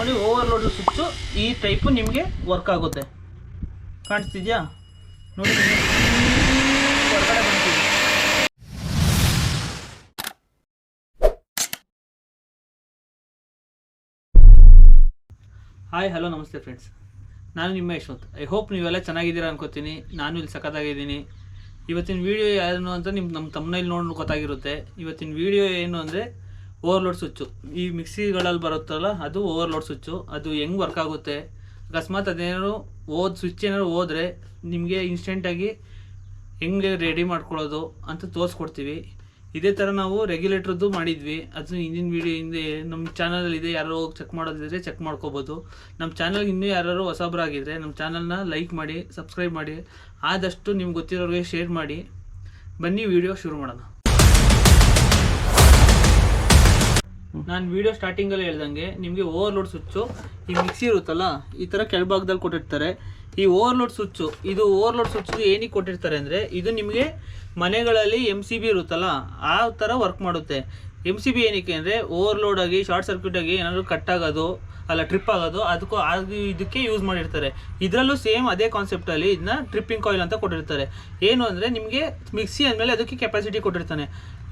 ನೋಡಿ overload switch ಈ type ನಿಮಗೆ ವರ್ಕ್ ಆಗುತ್ತೆ. ಕಾಣಿಸ್ತಿದ್ಯಾ? ನೋಡಿ ಹಾಯ್ ಹಲೋ ನಮಸ್ತೆ ಫ್ರೆಂಡ್ಸ್ ನಾನು ನಿಮ್ಮ ಯಶವಂತ್. ಐ ಹೋಪ್ ನೀವೆಲ್ಲ ಚೆನ್ನಾಗಿದ್ದೀರಾ ಅನ್ಕೋತೀನಿ. ನಾನು ಇಲ್ಲಿ ಸಖತ್ತಾಗಿದ್ದೀನಿ. ಇವತ್ತಿನ ವಿಡಿಯೋ ಯಾರು ಅಂತ ನಿಮ್ಮ ನಮ್ಮ ತಮ್ಮನಲ್ಲಿ ನೋಡಿ ಗೊತ್ತಾಗಿರುತ್ತೆ. ಇವತ್ತಿನ ವೀಡಿಯೋ ಏನು ಅಂದರೆ ಓವರ್ಲೋಡ್ ಸ್ವಿಚ್ಚು ಈ ಮಿಕ್ಸಿಗಳಲ್ಲಿ ಬರುತ್ತಲ್ಲ, ಅದು ಓವರ್ಲೋಡ್ ಸ್ವಿಚ್ಚು ಅದು ಹೆಂಗೆ ವರ್ಕ್ ಆಗುತ್ತೆ? ಅಕಸ್ಮಾತ್ ಅದೇನಾದ್ರು ಓದ್ ಸ್ವಿಚ್ ಏನಾದ್ರು ಹೋದರೆ ನಿಮಗೆ ಇನ್ಸ್ಟೆಂಟಾಗಿ ಹೆಂಗೆ ರೆಡಿ ಮಾಡ್ಕೊಳ್ಳೋದು ಅಂತ ತೋರಿಸ್ಕೊಡ್ತೀವಿ. ಇದೇ ಥರ ನಾವು ರೆಗ್ಯುಲೇಟ್ರದ್ದು ಮಾಡಿದ್ವಿ. ಅದು ಹಿಂದಿನ ವೀಡಿಯೋ ಹಿಂದೆ ನಮ್ಮ ಚಾನಲಲ್ಲಿದೆ ಯಾರೋ ಹೋಗಿ ಚೆಕ್ ಮಾಡೋದಿದ್ರೆ ಚೆಕ್ ಮಾಡ್ಕೋಬೋದು. ನಮ್ಮ ಚಾನಲ್ಗೆ ಇನ್ನೂ ಯಾರು ಹೊಸಬ್ರಾಗಿದ್ದರೆ ನಮ್ಮ ಚಾನಲ್ನ ಲೈಕ್ ಮಾಡಿ ಸಬ್ಸ್ಕ್ರೈಬ್ ಮಾಡಿ, ಆದಷ್ಟು ನಿಮ್ಗೆ ಗೊತ್ತಿರೋರಿಗೆ ಶೇರ್ ಮಾಡಿ. ಬನ್ನಿ ವಿಡಿಯೋ ಶುರು ಮಾಡೋಣ. ನಾನು ವಿಡಿಯೋ ಸ್ಟಾರ್ಟಿಂಗಲ್ಲಿ ಹೇಳ್ದಂಗೆ ನಿಮಗೆ ಓವರ್ಲೋಡ್ ಸ್ವಿಚ್ಚು, ಈ ಮಿಕ್ಸಿ ಇರುತ್ತಲ್ಲ, ಈ ಥರ ಕೆಳಭಾಗದಲ್ಲಿ ಕೊಟ್ಟಿರ್ತಾರೆ. ಈ ಓವರ್ಲೋಡ್ ಸ್ವಿಚ್ಚು, ಇದು ಓವರ್ಲೋಡ್ ಸ್ವಿಚ್ ಏನಿಗೆ ಕೊಟ್ಟಿರ್ತಾರೆ ಅಂದರೆ, ಇದು ನಿಮಗೆ ಮನೆಗಳಲ್ಲಿ ಎಂ ಸಿ ಬಿ ಇರುತ್ತಲ್ಲ, ಆ ಥರ ವರ್ಕ್ ಮಾಡುತ್ತೆ. ಎಂ ಸಿ ಬಿ ಏನಕ್ಕೆ ಅಂದರೆ ಓವರ್ಲೋಡ್ ಆಗಿ ಶಾರ್ಟ್ ಸರ್ಕ್ಯೂಟ್ ಆಗಿ ಏನಾದರೂ ಕಟ್ ಆಗೋದು, ಅಲ್ಲ ಟ್ರಿಪ್ ಆಗೋದು, ಅದಕ್ಕೂ ಅದು ಇದಕ್ಕೆ ಯೂಸ್ ಮಾಡಿರ್ತಾರೆ. ಇದರಲ್ಲೂ ಸೇಮ್ ಅದೇ ಕಾನ್ಸೆಪ್ಟಲ್ಲಿ ಇದನ್ನ ಟ್ರಿಪ್ಪಿಂಗ್ ಕಾಯಿಲ್ ಅಂತ ಕೊಟ್ಟಿರ್ತಾರೆ. ಏನು ಅಂದರೆ, ನಿಮಗೆ ಮಿಕ್ಸಿ ಅಂದಮೇಲೆ ಅದಕ್ಕೆ ಕೆಪಾಸಿಟಿ ಕೊಟ್ಟಿರ್ತಾನೆ.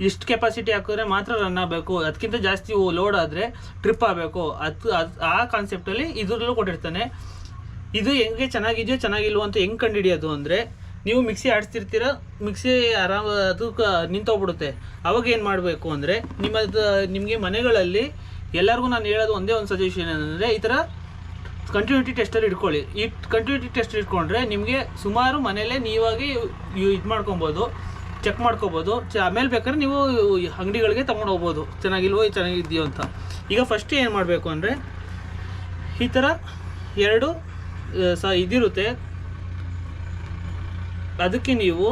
ಇಷ್ಟು ಕೆಪಾಸಿಟಿ ಹಾಕಿದ್ರೆ ಮಾತ್ರ ರನ್ ಆಗಬೇಕು. ಅದಕ್ಕಿಂತ ಜಾಸ್ತಿ ಲೋಡ್ ಆದರೆ ಟ್ರಿಪ್ ಆಗಬೇಕು. ಅದು ಅದು, ಆ ಕಾನ್ಸೆಪ್ಟಲ್ಲಿ ಇದರಲ್ಲೂ ಕೊಟ್ಟಿರ್ತಾನೆ. ಇದು ಹೆಂಗೆ ಚೆನ್ನಾಗಿದೆಯೋ ಚೆನ್ನಾಗಿಲ್ವೋ ಅಂತ ಹೆಂಗೆ ಕಂಡುಹಿಡಿಯೋದು ಅಂದರೆ, ನೀವು ಮಿಕ್ಸಿ ಆಡಿಸ್ತಿರ್ತೀರ ಮಿಕ್ಸಿ ಆರಾಮ ಅದು ಕ ನಿಂತೋಗ್ಬಿಡುತ್ತೆ. ಅವಾಗ ಏನು ಮಾಡಬೇಕು ಅಂದರೆ, ನಿಮ್ಮದು, ನಿಮಗೆ ಮನೆಗಳಲ್ಲಿ ಎಲ್ಲರಿಗೂ ನಾನು ಹೇಳೋದು ಒಂದೇ ಒಂದು ಸಜೆಷನ್ ಏನಂದರೆ, ಈ ಥರ ಕಂಟಿನ್ಯೂಟಿ ಟೆಸ್ಟಲ್ಲಿ ಇಟ್ಕೊಳ್ಳಿ. ಈ ಕಂಟಿನ್ಯೂಟಿ ಟೆಸ್ಟ್ ಇಟ್ಕೊಂಡ್ರೆ ನಿಮಗೆ ಸುಮಾರು ಮನೆಯಲ್ಲೇ ನೀವಾಗಿ ಇದು ಮಾಡ್ಕೊಬೋದು. ಚೆಕ್ ಮಾಡ್ಕೋಬೋದು. ಚ ಆಮೇಲೆ ಬೇಕಾದ್ರೆ ನೀವು ಅಂಗಡಿಗಳಿಗೆ ತೊಗೊಂಡು ಹೋಗ್ಬೋದು. ಚೆನ್ನಾಗಿಲ್ವೋ ಚೆನ್ನಾಗಿದೆಯೋ ಅಂತ. ಈಗ ಫಸ್ಟ್ ಏನು ಮಾಡಬೇಕು ಅಂದರೆ ಈ ಥರ ಎರಡು ಆ, ಸ ಇದಿರುತ್ತೆ. ಅದಕ್ಕೆ ನೀವು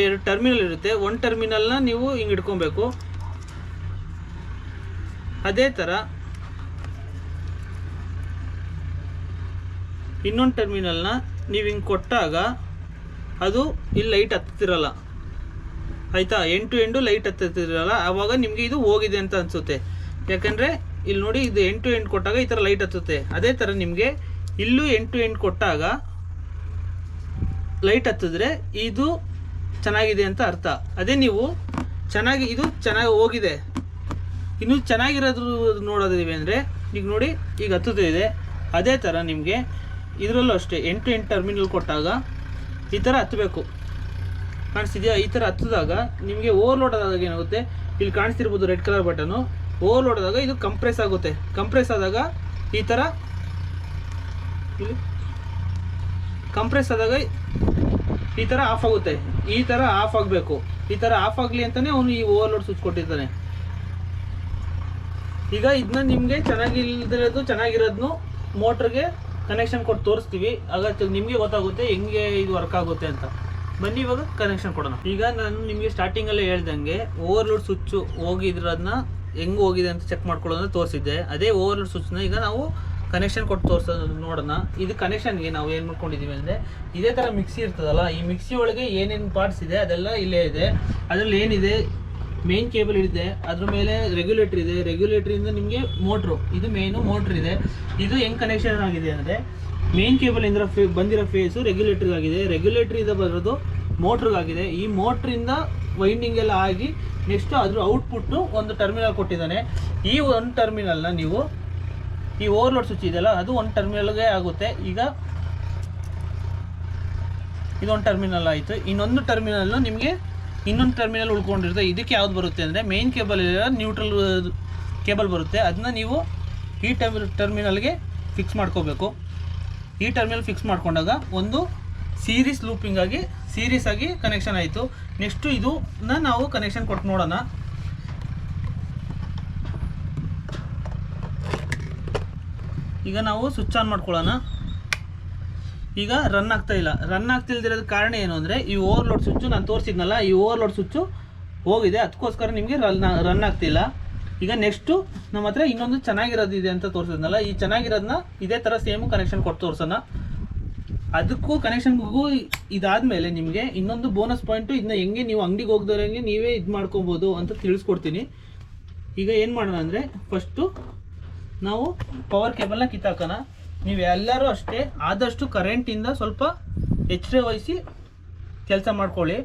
ಎರಡು ಟರ್ಮಿನಲ್ ಇರುತ್ತೆ. ಒಂದು ಟರ್ಮಿನಲ್ನ ನೀವು ಹಿಂಗೆ ಇಟ್ಕೊಬೇಕು. ಅದೇ ಥರ ಇನ್ನೊಂದು ಟರ್ಮಿನಲ್ನ ನೀವು ಹಿಂಗೆ ಕೊಟ್ಟಾಗ ಅದು ಇಲ್ಲಿ ಲೈಟ್ ಹತ್ತಿರಲ್ಲ. ಆಯಿತಾ? ಎಂಟು ಎಂಡು ಲೈಟ್ ಹತ್ತಿರಲ್ಲ. ಆವಾಗ ನಿಮಗೆ ಇದು ಹೋಗಿದೆ ಅಂತ ಅನಿಸುತ್ತೆ. ಯಾಕಂದರೆ ಇಲ್ಲಿ ನೋಡಿ ಇದು ಎಂಟು ಎಂಟು ಕೊಟ್ಟಾಗ ಈ ಥರ ಲೈಟ್ ಹತ್ತುತ್ತೆ. ಅದೇ ಥರ ನಿಮಗೆ ಇಲ್ಲೂ ಎಂಟು ಎಂಟು ಕೊಟ್ಟಾಗ ಲೈಟ್ ಹತ್ತಿದ್ರೆ ಇದು ಚೆನ್ನಾಗಿದೆ ಅಂತ ಅರ್ಥ. ಅದೇ ನೀವು ಚೆನ್ನಾಗಿ, ಇದು ಚೆನ್ನಾಗಿ ಹೋಗಿದೆ. ಇನ್ನು ಚೆನ್ನಾಗಿರೋದು ನೋಡೋದಿವೆ ಅಂದರೆ, ಈಗ ನೋಡಿ, ಈಗ ಹತ್ತುತ್ತಿದೆ. ಅದೇ ಥರ ನಿಮಗೆ ಇದರಲ್ಲೂ ಅಷ್ಟೇ. ಎಂಟು ಎಂಟು ಟರ್ಮಿನಲ್ ಕೊಟ್ಟಾಗ ಈ ಥರ ಹತ್ತಬೇಕು. ಕಾಣಿಸ್ತಿದೆಯಾ? ಈ ಥರ ಹತ್ತಿದಾಗ ನಿಮಗೆ ಓವರ್ಲೋಡ್ ಆದಾಗ ಏನಾಗುತ್ತೆ? ಇಲ್ಲಿ ಕಾಣಿಸ್ತಿರ್ಬೋದು ರೆಡ್ ಕಲರ್ ಬಟನು ಓವರ್ಲೋಡ್ ಆದಾಗ ಇದು ಕಂಪ್ರೆಸ್ ಆಗುತ್ತೆ. ಕಂಪ್ರೆಸ್ ಆದಾಗ ಈ ಥರ ಇಲ್ಲಿ ಕಂಪ್ರೆಸ್ ಆದಾಗ ಈ ಥರ ಆಫ್ ಆಗುತ್ತೆ. ಈ ಥರ ಆಫ್ ಆಗಬೇಕು. ಈ ಥರ ಆಫ್ ಆಗಲಿ ಅಂತಲೇ ಅವನು ಈ ಓವರ್ಲೋಡ್ ಸ್ವಿಚ್ ಕೊಟ್ಟಿರ್ತಾನೆ. ಈಗ ಇದನ್ನ ನಿಮಗೆ ಚೆನ್ನಾಗಿಲ್ದಿರೋದು ಚೆನ್ನಾಗಿರೋದನ್ನು ಮೋಟ್ರಿಗೆ ಕನೆಕ್ಷನ್ ಕೊಟ್ಟು ತೋರಿಸ್ತೀವಿ. ಆಗ ನಿಮಗೆ ಗೊತ್ತಾಗುತ್ತೆ ಹೆಂಗೆ ಇದು ವರ್ಕ್ ಆಗುತ್ತೆ ಅಂತ. ಬನ್ನಿ ಇವಾಗ ಕನೆಕ್ಷನ್ ಕೊಡೋಣ ಈಗ ನಾನು ನಿಮಗೆ ಸ್ಟಾರ್ಟಿಂಗಲ್ಲೇ ಹೇಳ್ದಂಗೆ ಓವರ್ಲೋಡ್ ಸ್ವಿಚ್ಚು ಹೋಗಿದ್ರದನ್ನ ಹೆಂಗೆ ಹೋಗಿದೆ ಅಂತ ಚೆಕ್ ಮಾಡ್ಕೊಳ್ಳೋದನ್ನ ತೋರಿಸಿದ್ದೆ. ಅದೇ ಓವರ್ಲೋಡ್ ಸ್ವಿಚ್ನ ಈಗ ನಾವು ಕನೆಕ್ಷನ್ ಕೊಟ್ಟು ತೋರಿಸೋದು ನೋಡೋಣ. ಇದು ಕನೆಕ್ಷನ್ಗೆ ನಾವು ಏನು ಮಾಡ್ಕೊಂಡಿದ್ದೀವಿ ಅಂದರೆ ಇದೇ ಥರ ಮಿಕ್ಸಿ ಇರ್ತದಲ್ಲ, ಈ ಮಿಕ್ಸಿ ಒಳಗೆ ಏನೇನು ಪಾರ್ಟ್ಸ್ ಇದೆ ಅದೆಲ್ಲ ಇಲ್ಲೇ ಇದೆ. ಅದರಲ್ಲಿ ಏನಿದೆ? ಮೇನ್ ಕೇಬಲ್ ಇದೆ, ಅದ್ರ ಮೇಲೆ ರೆಗ್ಯುಲೇಟರ್ ಇದೆ. ರೆಗ್ಯುಲೇಟರಿಂದ ನಿಮಗೆ ಮೋಟ್ರು ಇದು ಮೇನು ಮೋಟ್ರ್ ಇದೆ. ಇದು ಹೆಂಗೆ ಕನೆಕ್ಷನ್ ಆಗಿದೆ ಅಂದರೆ ಮೇನ್ ಕೇಬಲ್ ಇಂದ ಫೇ, ಬಂದಿರೋ ಫೇಸು ರೆಗ್ಯುಲೇಟರ್ ಆಗಿದೆ. ರೆಗ್ಯುಲೇಟರ್ ಇಂದ ಬರೋದು ಮೋಟ್ರಿಗಾಗಿದೆ ಈ ಮೋಟ್ರಿಂದ ವೈಂಡಿಂಗ್ ಎಲ್ಲ ಆಗಿ ನೆಕ್ಸ್ಟ್ ಅದ್ರ ಔಟ್ಪುಟ್ಟು ಒಂದು ಟರ್ಮಿನಲ್ ಕೊಟ್ಟಿದ್ದಾನೆ. ಈ ಒಂದು ಟರ್ಮಿನಲ್ನ ನೀವು ಈ ಓವರ್ಲೋಡ್ ಸ್ವಿಚ್ ಇದೆಯಲ್ಲ, ಅದು ಒಂದು ಟರ್ಮಿನಲ್ಗೆ ಆಗುತ್ತೆ. ಈಗ ಇದೊಂದು ಟರ್ಮಿನಲ್ ಆಯಿತು. ಇನ್ನೊಂದು ಟರ್ಮಿನಲ್ಲು ನಿಮಗೆ ಇನ್ನೊಂದು ಟರ್ಮಿನಲ್ ಉಳ್ಕೊಂಡಿರುತ್ತೆ. ಇದಕ್ಕೆ ಯಾವ್ದು ಬರುತ್ತೆ ಅಂದರೆ ಮೇನ್ ಕೇಬಲ್ ನ್ಯೂಟ್ರಲ್ ಕೇಬಲ್ ಬರುತ್ತೆ. ಅದನ್ನ ನೀವು ಈ ಟರ್ಮ್ ಟರ್ಮಿನಲ್ಗೆ ಫಿಕ್ಸ್ ಮಾಡ್ಕೋಬೇಕು. ಈ ಟರ್ಮಿನಲ್ ಫಿಕ್ಸ್ ಮಾಡ್ಕೊಂಡಾಗ ಒಂದು ಸೀರೀಸ್ ಲೂಪಿಂಗ್ ಆಗಿ ಸೀರೀಸ್ ಆಗಿ ಕನೆಕ್ಷನ್ ಆಯಿತು. ನೆಕ್ಸ್ಟು ಇದನ್ನ ನಾವು ಕನೆಕ್ಷನ್ ಕೊಟ್ಟು ನೋಡೋಣ. ಈಗ ನಾವು ಸ್ವಿಚ್ ಆನ್ ಮಾಡ್ಕೊಳ್ಳೋಣ. ಈಗ ರನ್ ಆಗ್ತಾ ಇಲ್ಲ. ರನ್ ಆಗ್ತಿಲ್ದಿರೋದು ಕಾರಣ ಏನು ಅಂದರೆ, ಈ ಓವರ್ಲೋಡ್ ಸ್ವಿಚ್ಚು ನಾನು ತೋರಿಸಿದ್ನಲ್ಲ, ಈ ಓವರ್ಲೋಡ್ ಸ್ವಿಚ್ಚು ಹೋಗಿದೆ. ಅದಕ್ಕೋಸ್ಕರ ನಿಮಗೆ ರನ್ ರನ್ ಆಗ್ತಿಲ್ಲ. ಈಗ ನೆಕ್ಸ್ಟು ನಮ್ಮ ಹತ್ರ ಇನ್ನೊಂದು ಚೆನ್ನಾಗಿರೋದು ಇದೆ ಅಂತ ತೋರಿಸಿದ್ನಲ್ಲ, ಈ ಚೆನ್ನಾಗಿರೋದನ್ನ ಇದೇ ಥರ ಸೇಮು ಕನೆಕ್ಷನ್ ಕೊಟ್ಟು ತೋರಿಸೋಣ. ಅದಕ್ಕೂ ಕನೆಕ್ಷನ್ಗೂ ಇದಾದಮೇಲೆ ನಿಮಗೆ ಇನ್ನೊಂದು ಬೋನಸ್ ಪಾಯಿಂಟು ಇದನ್ನ ಹೆಂಗೆ ನೀವು ಅಂಗಡಿಗೆ ಹೋಗ್ದವ್ರಂಗೆ ನೀವೇ ಇದು ಮಾಡ್ಕೊಬೋದು ಅಂತ ತಿಳಿಸ್ಕೊಡ್ತೀನಿ. ಈಗ ಏನು ಮಾಡೋಣ ಅಂದರೆ ಫಸ್ಟು ನಾವು ಪವರ್ ಕೇಬಲ್ನ ಕಿತ್ತಾಕೋಣ. ನೀವು ಎಲ್ಲರೂ ಅಷ್ಟೇ ಆದಷ್ಟು ಕರೆಂಟಿಂದ ಸ್ವಲ್ಪ ಎಚ್ಚರ ವಹಿಸಿ ಕೆಲಸ ಮಾಡ್ಕೊಳ್ಳಿ.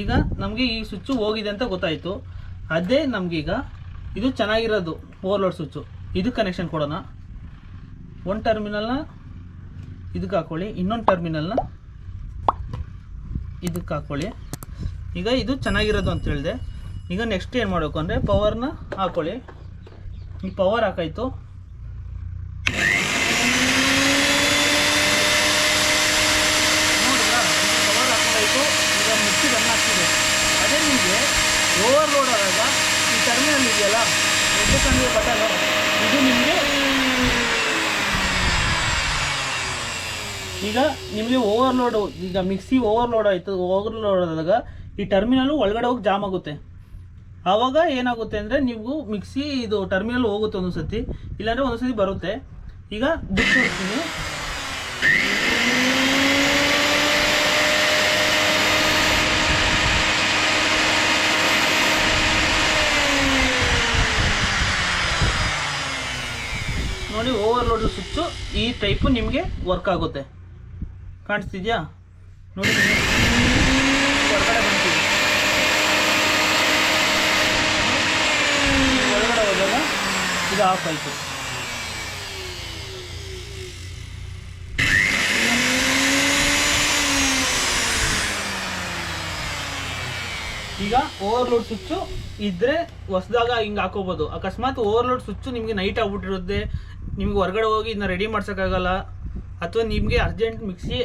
ಈಗ ನಮಗೆ ಈ ಸ್ವಿಚ್ಚು ಹೋಗಿದೆ ಅಂತ ಗೊತ್ತಾಯಿತು. ಅದೇ ನಮಗೀಗ ಇದು ಚೆನ್ನಾಗಿರೋದು ಓವರ್ಲೋಡ್ ಸ್ವಿಚ್ಚು ಇದು ಕನೆಕ್ಷನ್ ಕೊಡೋಣ. ಒಂದು ಟರ್ಮಿನಲ್ನ ಇದಕ್ಕೆ ಹಾಕ್ಕೊಳ್ಳಿ ಇನ್ನೊಂದು ಟರ್ಮಿನಲ್ನ ಇದಕ್ಕೆ ಹಾಕ್ಕೊಳ್ಳಿ ಈಗ ಇದು ಚೆನ್ನಾಗಿರೋದು ಅಂತ ಹೇಳಿದೆ. ಈಗ ನೆಕ್ಸ್ಟ್ ಏನು ಮಾಡಬೇಕು ಅಂದರೆ ಪವರ್ನ ಹಾಕ್ಕೊಳ್ಳಿ ಈ ಪವರ್ ಹಾಕಾಯ್ತು ನೋಡಿದ್ರಾ? ಇದು ಪವರ್ ಹಾಕೊಂಡಾಯ್ತು ಈಗ ಮಿಕ್ಸಿ ರನ್ ಆಗ್ತಿದೆ ಅದೇ ನಿಮಗೆ ಓವರ್ಲೋಡ್ ಆದಾಗ ಈ ಟರ್ಮಿನಲ್ ಇದೆಯಲ್ಲ? ಎದ್ದು ಕಣ್ಣಿಗೆ ಬಟನ್ ಇದು ನಿಮಗೆ? ಈಗ ನಿಮಗೆ ಓವರ್ಲೋಡ್ ಈಗ ಮಿಕ್ಸಿ ಓವರ್ಲೋಡ್ ಆಯಿತು ಓವರ್ಲೋಡ್ ಆದಾಗ ಈ ಟರ್ಮಿನಲ್ಲು ಒಳಗಡೆ ಹೋಗಿ ಜಾಮ್ ಆಗುತ್ತೆ. ಆವಾಗ ಏನಾಗುತ್ತೆ ಅಂದರೆ ನೀವು ಮಿಕ್ಸಿ ಇದು ಟರ್ಮಿನಲ್ ಹೋಗುತ್ತೆ ಒಂದು ಸತಿ ಇಲ್ಲಾಂದರೆ ಒಂದು ಸತಿ ಬರುತ್ತೆ. ಈಗ ಬಿಟ್ಟು ನೋಡಿ ಓವರ್ಲೋಡ್ ಸುತ್ತು ಈ ಟೈಪು ನಿಮಗೆ ವರ್ಕ್ ಆಗುತ್ತೆ. ಕಾಣಿಸ್ತಿದ್ಯಾ? ನೋಡಿ. ನಿಮ್ಗೆ ಹೊರಗಡೆ ಹೋದಾಗ ಇದು ಆಫ್ ಆಯಿತು. ಈಗ ಓವರ್ಲೋಡ್ ಸ್ವಿಚ್ಚು ಇದ್ರೆ ಹೊಸದಾಗ ಹಿಂಗೆ ಹಾಕೋಬೋದು. ಅಕಸ್ಮಾತ್ ಓವರ್ಲೋಡ್ ಸ್ವಿಚ್ಚು ನಿಮಗೆ ನೈಟ್ ಆಗ್ಬಿಟ್ಟಿರುತ್ತೆ. ನಿಮ್ಗೆ ಹೊರಗಡೆ ಹೋಗಿ ಇದನ್ನ ರೆಡಿ ಮಾಡ್ಸೋಕ್ಕಾಗಲ್ಲ. ಅಥವಾ ನಿಮಗೆ ಅರ್ಜೆಂಟ್ ಮಿಕ್ಸಿ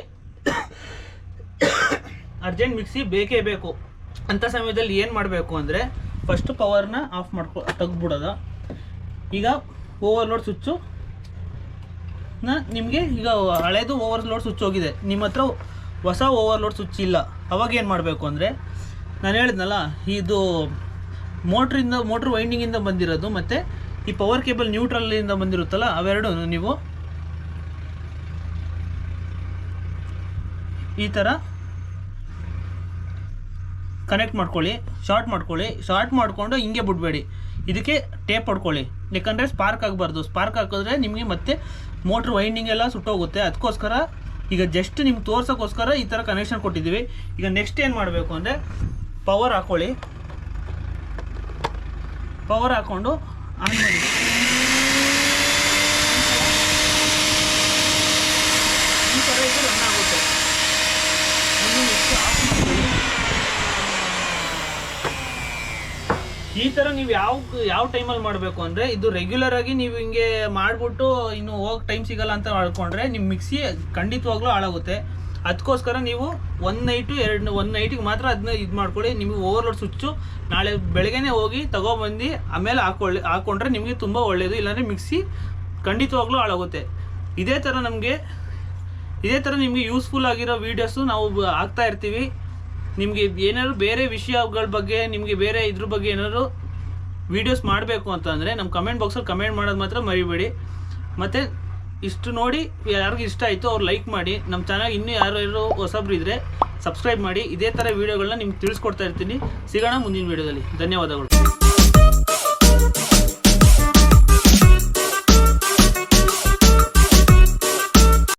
ಅರ್ಜೆಂಟ್ ಮಿಕ್ಸಿ ಬೇಕೇ ಬೇಕು. ಅಂಥ ಸಮಯದಲ್ಲಿ ಏನು ಮಾಡಬೇಕು ಅಂದರೆ ಫಸ್ಟ್ ಪವರ್ನ ಆಫ್ ಮಾಡ್ಕೊ, ತೆಗ್ದುಬಿಡೋದು. ಈಗ ಓವರ್ಲೋಡ್ ಸ್ವಿಚ್ಚು ನ ನಿಮಗೆ ಈಗ ಹಳೇದು ಓವರ್ಲೋಡ್ ಸ್ವಿಚ್ ಹೋಗಿದೆ. ನಿಮ್ಮ ಹತ್ರ ಹೊಸ ಓವರ್ಲೋಡ್ ಸ್ವಿಚ್ ಇಲ್ಲ. ಅವಾಗ ಏನು ಮಾಡಬೇಕು ಅಂದರೆ ನಾನು ಹೇಳಿದ್ನಲ್ಲ, ಇದು ಮೋಟ್ರಿಂದ, ಮೋಟ್ರ್ ವೈಂಡಿಂಗಿಂದ ಬಂದಿರೋದು, ಮತ್ತು ಈ ಪವರ್ ಕೇಬಲ್ ನ್ಯೂಟ್ರಲ್ಲಿಂದ ಬಂದಿರುತ್ತಲ್ಲ, ಅವೆರಡು ನೀವು ಈ ಥರ ಕನೆಕ್ಟ್ ಮಾಡ್ಕೊಳ್ಳಿ ಶಾರ್ಟ್ ಮಾಡ್ಕೊಳ್ಳಿ ಶಾರ್ಟ್ ಮಾಡಿಕೊಂಡು ಹಿಂಗೆ ಬಿಡಬೇಡಿ. ಇದಕ್ಕೆ ಟೇಪ್ ಹೊಡ್ಕೊಳ್ಳಿ. ಯಾಕಂದರೆ ಸ್ಪಾರ್ಕ್ ಆಗಬಾರ್ದು. ಸ್ಪಾರ್ಕ್ ಹಾಕಿದ್ರೆ ನಿಮಗೆ ಮತ್ತೆ ಮೋಟ್ರ್ ವೈಂಡಿಂಗ್ ಎಲ್ಲ ಸುಟ್ಟೋಗುತ್ತೆ. ಅದಕ್ಕೋಸ್ಕರ ಈಗ ಜಸ್ಟ್ ನಿಮ್ಗೆ ತೋರ್ಸೋಕ್ಕೋಸ್ಕರ ಈ ಥರ ಕನೆಕ್ಷನ್ ಕೊಟ್ಟಿದ್ದೀವಿ. ಈಗ ನೆಕ್ಸ್ಟ್ ಏನು ಮಾಡಬೇಕು ಅಂದರೆ ಪವರ್ ಹಾಕ್ಕೊಳ್ಳಿ ಪವರ್ ಹಾಕ್ಕೊಂಡು ಆನ್ ಮಾಡಿ. ಈ ಥರ ಇದು ರನ್ ಆಗುತ್ತೆ ಈ ಥರ ನೀವು ಯಾವ ಯಾವ ಟೈಮಲ್ಲಿ ಮಾಡಬೇಕು ಅಂದರೆ ಇದು ರೆಗ್ಯುಲರ್ ಆಗಿ ನೀವು ಹಿಂಗೆ ಮಾಡಿಬಿಟ್ಟು ಇನ್ನು ಹೋಗಿ ಟೈಮ್ ಸಿಗಲ್ಲ ಅಂತ ಮಾಡ್ಕೊಂಡ್ರೆ ನಿಮ್ಮ ಮಿಕ್ಸಿ ಖಂಡಿತವಾಗ್ಲೂ ಹಾಳಾಗುತ್ತೆ. ಅದಕ್ಕೋಸ್ಕರ ನೀವು ಒನ್ ನೈಟು ಎರಡು ಒನ್ ನೈಟಿಗೆ ಮಾತ್ರ ಅದನ್ನ ಇದು ಮಾಡ್ಕೊಳ್ಳಿ ನಿಮಗೆ ಓವರ್ಲೋಡ್ ಸ್ವಿಚ್ಚು ನಾಳೆ ಬೆಳಗ್ಗೆನೇ ಹೋಗಿ ತಗೊಬಂದು ಆಮೇಲೆ ಹಾಕೊಳ್ಳಿ ಹಾಕ್ಕೊಂಡ್ರೆ ನಿಮಗೆ ತುಂಬ ಒಳ್ಳೆಯದು ಇಲ್ಲಾಂದರೆ ಮಿಕ್ಸಿ ಖಂಡಿತವಾಗ್ಲೂ ಹಾಳಾಗುತ್ತೆ. ಇದೇ ಥರ ನಮಗೆ, ಇದೇ ಥರ ನಿಮಗೆ ಯೂಸ್ಫುಲ್ ಆಗಿರೋ ವೀಡಿಯೋಸು ನಾವು ಹಾಕ್ತಾ ಇರ್ತೀವಿ. ನಿಮಗೆ ಏನಾದ್ರು ಬೇರೆ ವಿಷಯಗಳ ಬಗ್ಗೆ, ನಿಮಗೆ ಬೇರೆ ಇದ್ರ ಬಗ್ಗೆ ಏನಾದ್ರು ವೀಡಿಯೋಸ್ ಮಾಡಬೇಕು ಅಂತಂದರೆ ನಮ್ಮ ಕಮೆಂಟ್ ಬಾಕ್ಸಲ್ಲಿ ಕಮೆಂಟ್ ಮಾಡೋದು ಮಾತ್ರ ಮರಿಬೇಡಿ. ಮತ್ತು ಇಷ್ಟು ನೋಡಿ ಯಾರಿಗೂ ಇಷ್ಟ ಆಯಿತು ಅವ್ರು ಲೈಕ್ ಮಾಡಿ. ನಮ್ಮ ಚಾನಲ್ ಇನ್ನೂ ಯಾರು ಯಾರು ಹೊಸಬ್ರು ಇದ್ದರೆ ಸಬ್ಸ್ಕ್ರೈಬ್ ಮಾಡಿ. ಇದೇ ಥರ ವೀಡಿಯೋಗಳನ್ನ ನಿಮ್ಗೆ ತಿಳಿಸ್ಕೊಡ್ತಾ ಇರ್ತೀನಿ. ಸಿಗೋಣ ಮುಂದಿನ ವೀಡಿಯೋದಲ್ಲಿ ಧನ್ಯವಾದಗಳು.